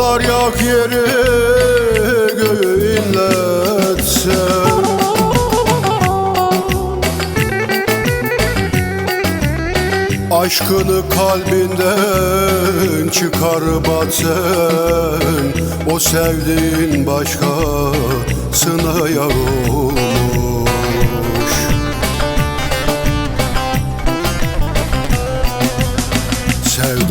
Dağlar yak yeri göğü inletse Aşkını kalbinden çıkarıp sen O sevdiğin başkasına yar olmuş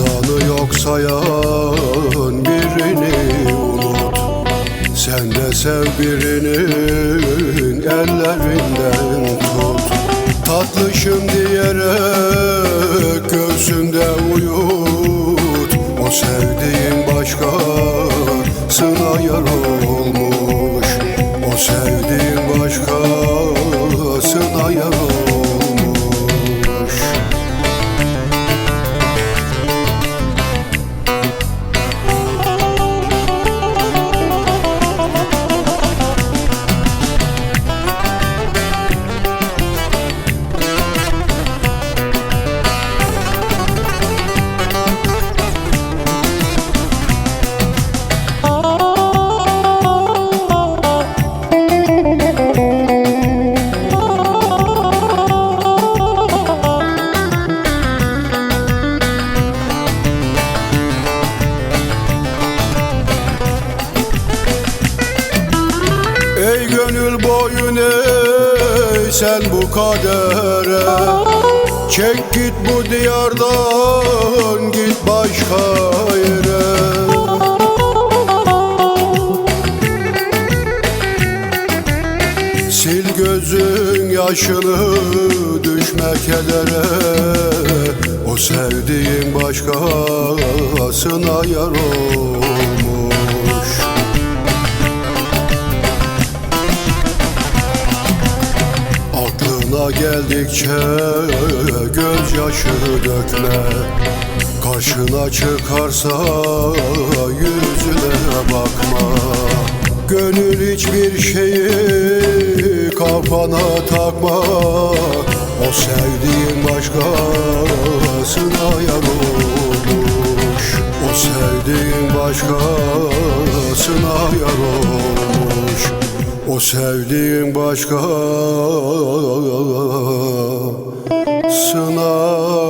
Sevdanı yok sayan birini unut. Sen de sev birinin ellerinden tut. Tatlışım diyerek göğsünde uyut. O sevdiğin başkasına yar olmuş gönül boyun sen bu kadere. Çek git bu diyardan git başka yere. Sil gözün yaşını düşme kedere. O sevdiğin başkasına yar olmuş Geldikçe gözyaşı dökme. Karşına çıkarsa yüzüne bakma. Gönül hiçbir şeyi kafana takma. O sevdiğin başkasına yar olmuş O sevdiğin başkasına sevdiğin başka sına